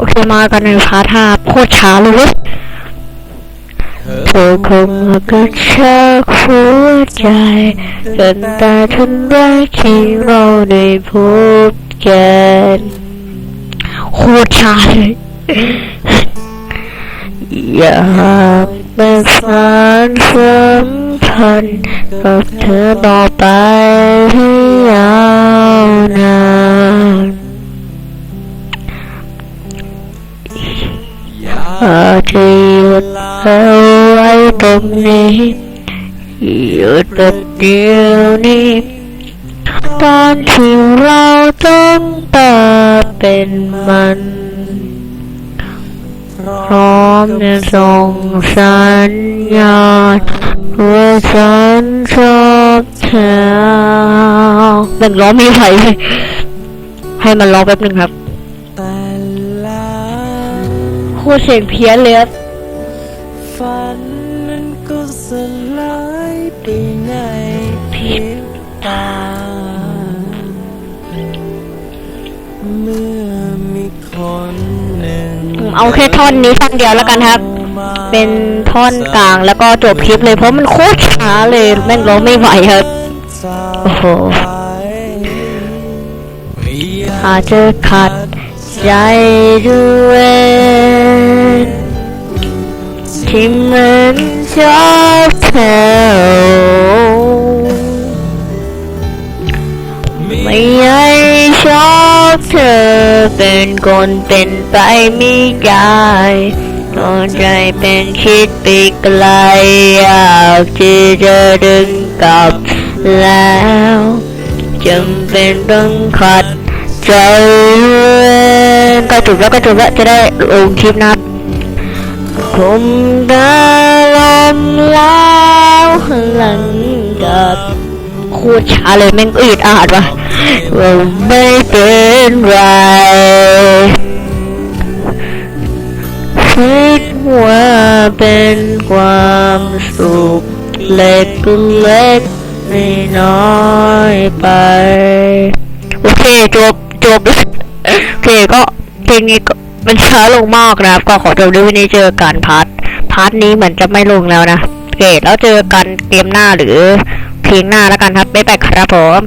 โอเคมากันในพาร์ทห้าโคตรช้าเลยเว้ยเธอคงมากระชากหัวใจจนตาทันแรกที่เราได้พบกันโคตรช้าเลยอยากเป็นสารสัมพันธ์กับเธอต่อไป อาจจะหยุดเอาไว้ตรงนี้หยุดแบบเดียวนี้ ตอนที่เราต้องตาเป็นมันพร้อมจะส่งสัญญาณว่าฉันชอบเธอหนึ่งร้องมีไฟไหมให้มันร้องแป๊บหนึ่งครับ โคตรเสียงเพี้ยนเลยครับฝันนั้นก็สลายไปในพริบตา เมื่อมีคนหนึ่งเอาแค่ท่อนนี้ท่อนเดียวแล้วกันครับ เป็นท่อนกลางแล้วก็จบคลิปเลยเพราะมันโคตรช้าเลยแม่งร้องไม่ไหวครับ โอ้โหอาจจะขัดใจด้วย ที่มือนชอบเธอไม่ใช่ชอบเธอเป็นคนเป็นไปไม่ได้ตัวใจเป็นคิดไปไกลอยากที่จะดึงกลับแล้วจำเป็นต้องขัดใจก็จบแล้วก็จบแล้วจะได้ลงคลิปนะครับ คมตาลมแล้วหลังกับคตรช้าเลยแม่งอืดอาดวะว่าไม่เป็นไรคิดว่าเป็นความสุขเล็กๆไม่น้อยไป โอเคจบจบโอเคก็เพลงนี้ก็ มันช้าลงมากนะครับ ก็ขอจบด้วยวันนี้เจอกันพาร์ทพาร์ทนี้เหมือนจะไม่ลงแล้วนะโอเคแล้วเจอกันเกมหน้าหรือเพลงหน้าแล้วกันครับบ๊ายบายครับผม